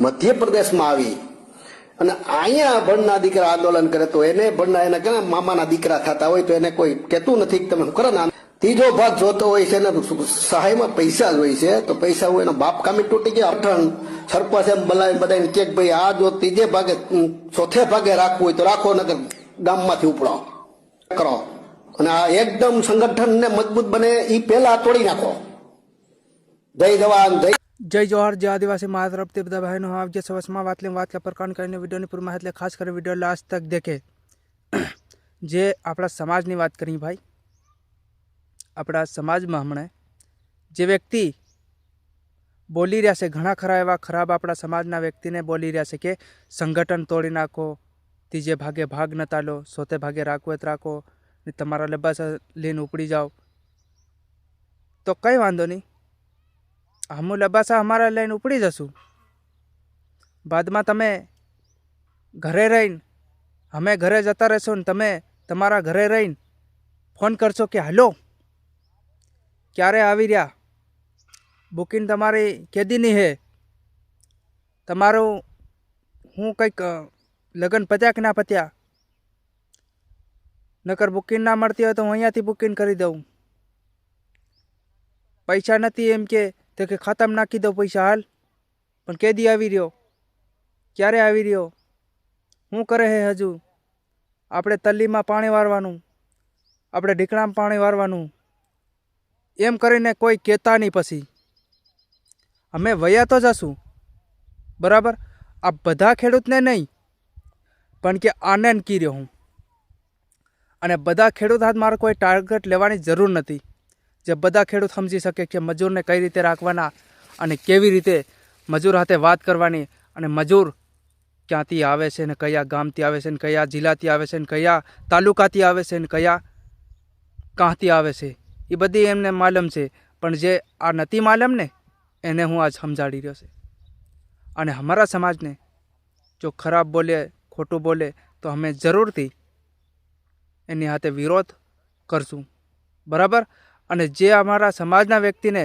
મધ્યપ્રદેશમાં આવી. અને અહીંયા ભણના દીકરા આંદોલન કરે તો એને ભણના એના કે મામાના દીકરા થતા હોય તો એને કોઈ કહેતું નથી કે તમે શું કરો ને ત્રીજો ભાગ જોતો હોય છે ને સહાયમાં પૈસા જ હોય છે, તો પૈસા હોય એનો બાપ કામી તૂટી ગયા, અઠણ સરપંચ એમ બોલાવી બધાને કે ભાઈ આ જો ત્રીજે ભાગે ચોથે ભાગે રાખવું હોય તો રાખો નગર ગામમાંથી ઉપડો. કરો. અને આ એકદમ સંગઠનને મજબૂત બને એ પહેલા તોડી નાખો. જય જવાન, જય જય જોહર જય આદિવાસી, મા તરફથી બધા બહેનો આપ જે સવસમાં વાત લઈને વાત પર કાન કરીને વિડીયોની પૂરી માહિતી ખાસ કરીને વીડિયો લાસ્ટ તક દેખે. જે આપણા સમાજની વાત કરી ભાઈ, આપણા સમાજમાં હમણાં જે વ્યક્તિ બોલી રહ્યા છે, ઘણા ખરા એવા ખરાબ આપણા સમાજના વ્યક્તિને બોલી રહ્યા છે કે સંગઠન તોડી નાખો, ત્રીજે ભાગે ભાગ ન તાલો સોતે ભાગે રાખો, ને તમારા લબાસ લઈને ઉપડી જાઓ. તો કંઈ વાંધો નહીં. હમુ લબાસા અમારા લઈને ઉપડી જશું. બાદમાં તમે ઘરે રહીને, અમે ઘરે જતા રહેશો ને તમે તમારા ઘરે રહીને ફોન કરશો કે, હલો, ક્યારે આવી રહ્યા? બુકિંગ તમારી કેદીની હે? તમારું હું કંઈક લગ્ન પત્યા કે ના પત્યા? નકર બુકિંગ ના મળતી હોય તો હું અહીંયાથી બુકિંગ કરી દઉં. પૈસા નથી એમ કે તો કે ખાતામાં નાખી દો પૈસા હાલ. પણ કેદી આવી રહ્યો? ક્યારે આવી રહ્યો? શું કરે હે હજુ? આપણે તલ્લીમાં પાણી વારવાનું. આપણે ઢીકણામાં પાણી વારવાનું. એમ કરીને કોઈ કહેતા નહીં પછી. અમે વયા તો જશું. બરાબર? આ બધા ખેડૂતને નહીં, પણ કે આને કી રહ્યો હું. અને બધા ખેડૂત હાથ મારે કોઈ ટાર્ગેટ લેવાની જરૂર નથી. જે બધા ખેડૂત સમજી શકે કે મજૂરને કઈ રીતે રાખવાના અને કેવી રીતે મજૂર સાથે વાત કરવાની અને મજૂર ક્યાંથી આવે છે ને કયા ગામથી આવે છે ને કયા જિલ્લાથી આવે છે ને કયા તાલુકાથી આવે છે ને કયા કાંથી આવે છે, એ બધી એમને માલમ છે. પણ જે આ નથી માલમ ને, એને હું આજ સમજાડી રહ્યો છે. અને અમારા સમાજને જો ખરાબ બોલે, ખોટું બોલે, તો અમે જરૂરથી એની હાથે વિરોધ કરશું. બરાબર? અને જે અમારા સમાજના વ્યક્તિને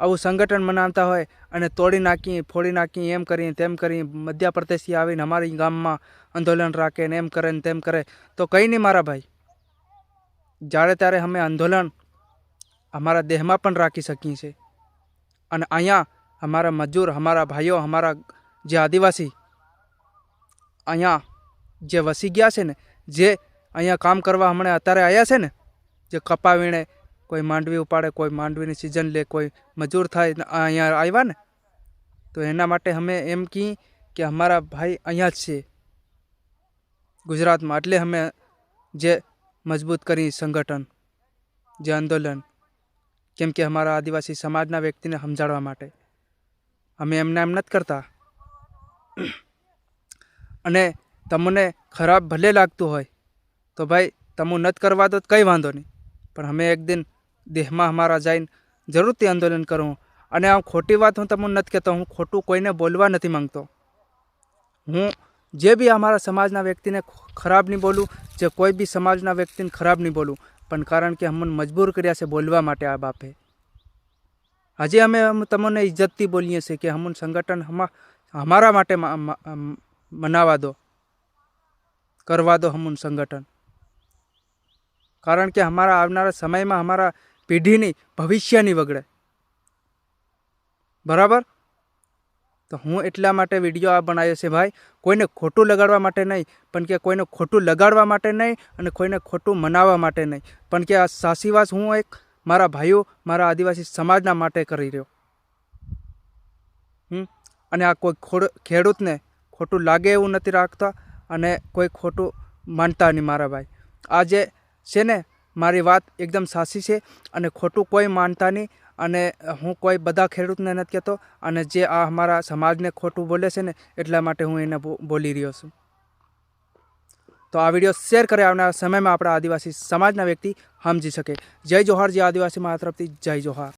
આવું સંગઠન મનાવતા હોય અને તોડી નાખી, ફોડી નાખી, એમ કરીને તેમ કરી, મધ્યપ્રદેશથી આવીને અમારી ગામમાં આંદોલન રાખે ને એમ કરે ને તેમ કરે, તો કંઈ નહીં મારા ભાઈ. જ્યારે ત્યારે અમે આંદોલન અમારા દેહમાં પણ રાખી શકીએ છીએ. અને અહીંયા અમારા મજૂર, અમારા ભાઈઓ, અમારા જે આદિવાસી અહીંયા જે વસી ગયા છે ને, જે અહીંયા કામ કરવા હમણાં અત્યારે આવ્યા છે ને, જે કપા વીણે કોઈ માંડવી ઉપાડે, કોઈ માંડવીની સિઝન લે, કોઈ મજૂર થાય અહીંયા આવ્યા ને, તો એના માટે અમે એમ કહી કે અમારા ભાઈ અહીંયા જ છે ગુજરાતમાં. એટલે અમે જે મજબૂત કરી સંગઠન, જે આંદોલન, કેમ કે અમારા આદિવાસી સમાજના વ્યક્તિને સમજાડવા માટે. અમે એમને એમ નથી કરતા. અને તમને ખરાબ ભલે લાગતું હોય, તો ભાઈ તમે નથી કરવા તો કંઈ વાંધો નહીં. પણ અમે એક દિન દેહમાં અમારા જઈને જરૂરથી આંદોલન કરું. અને આ ખોટી વાત હું તમને નથી કહેતો, હું ખોટું કોઈને બોલવા નથી માંગતો. હું જે બી અમારા સમાજના વ્યક્તિને ખરાબ નહીં બોલું, જે કોઈ બી સમાજના વ્યક્તિને ખરાબ નહીં બોલું, પણ કારણ કે અમને મજબૂર કર્યા છે બોલવા માટે આ બાપે. હજી અમે તમને ઇજ્જતથી બોલીએ છીએ કે અમુન સંગઠન અમારા માટે મનાવા દો. કરવા દો અમુન સંગઠન. કારણ કે અમારા આવનારા સમયમાં અમારા પેઢીની ભવિષ્યની વગડે. બરાબર? તો હું એટલા માટે વીડિયો આ બનાવ્યો છે ભાઈ, કોઈને ખોટું લગાડવા માટે નહીં, પણ કે કોઈને ખોટું લગાડવા માટે નહીં અને કોઈને ખોટું મનાવવા માટે નહીં. પણ કે આ સાસીવાસ હું એક મારા ભાઈઓ, મારા આદિવાસી સમાજના માટે કરી રહ્યો. હમ? અને આ કોઈ ખોડ, ખેડૂતને ખોટું લાગે એવું નથી રાખતા અને કોઈ ખોટું માનતા નહીં મારા ભાઈ. આ જે છે ને મારી વાત એકદમ સાચી છે અને ખોટું કોઈ માનતા નહીં અને હું કોઈ બધા ખેડૂતને નથી કહેતો અને જે આ અમારા સમાજને ખોટું બોલે છે ને એટલા માટે હું એને બોલી રહ્યો છું. તો આ વીડિયો શેર કરે આવનારા સમયમાં આપણા આદિવાસી સમાજના વ્યક્તિ સમજી શકે. જય જોહાર, જે આદિવાસી મારા તરફથી જય જોહાર.